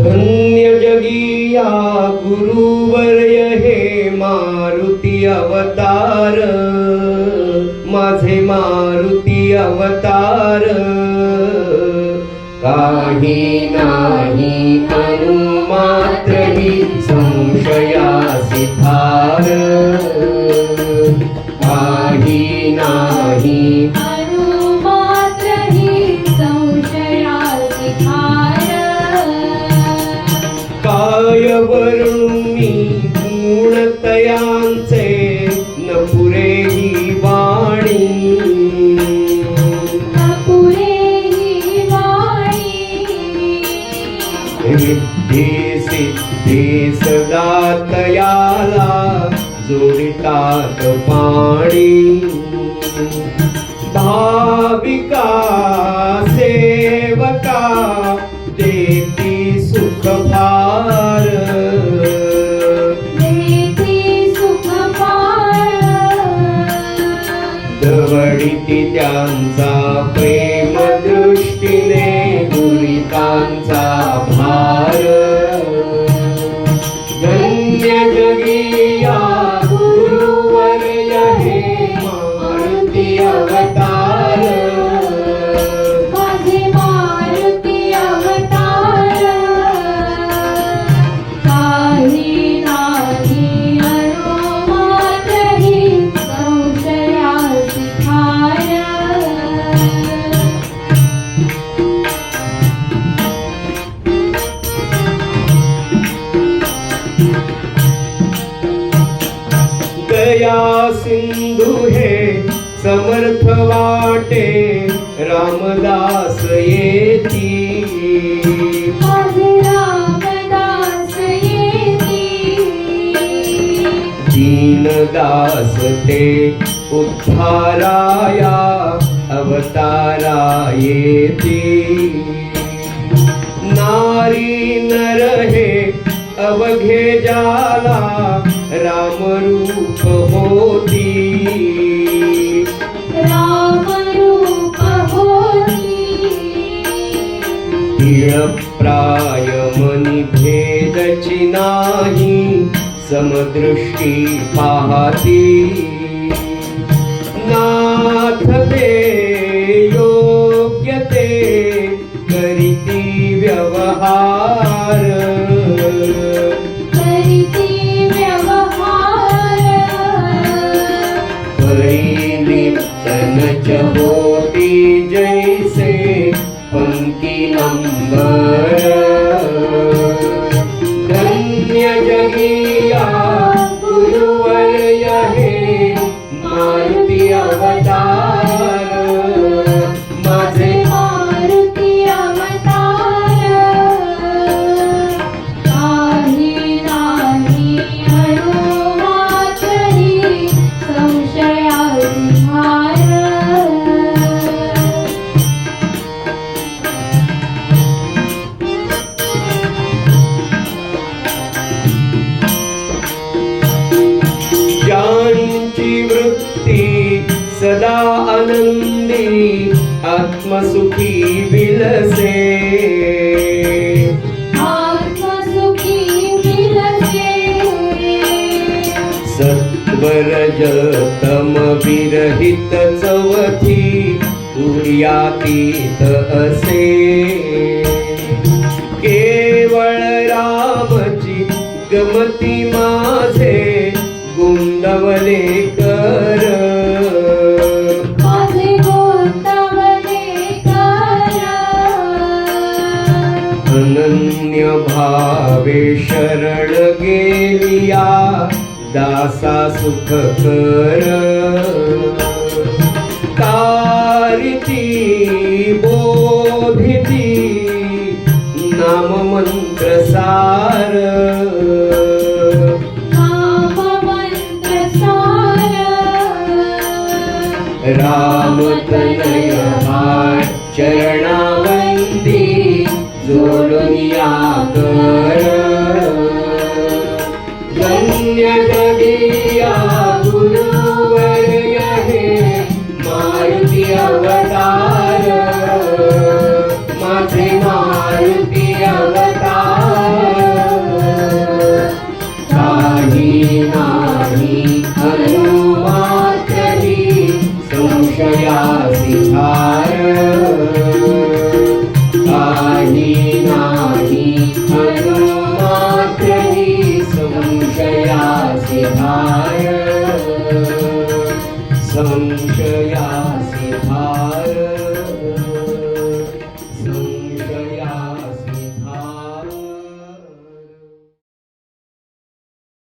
धन्य जगिया गुरुवर्य हे मारुती अवतार. माझे मारुती अवतार. काही नाही अनुमात्र काय वर्णुनी गुणतयांचे न पुरे ही वाणी. हि विद्ये सिद्धी सदा तयाला जोडितात पाणी. भाविका दया सिंधू हे समर्थ वाटे रामदास येती. दीनदास ते उद्धाराया अवतारा येती. नारी नर अवघे जाला रामरूप होती. रामरूप होती। प्राय मनी भेदची नाही समदृष्टी पाहती. नाथ ते योग्य ते करीती व्यवहार. पंक्ती धन्य जगिया गुरुवर्य हे मारुती अवतार. सदा आनंदी आत्मसुखी विलसे सत्वरज तम विरहित चवथी उर्यातीत असे. केवळ रामची गमती भावे शरण गेलिया दासा सुख कर. कारिती बोधिती नाम मंत्र सार. नाममंत्र सार. रामतनय ठिकाणी नाही. मात्रही संशयासे भार संशयासे भार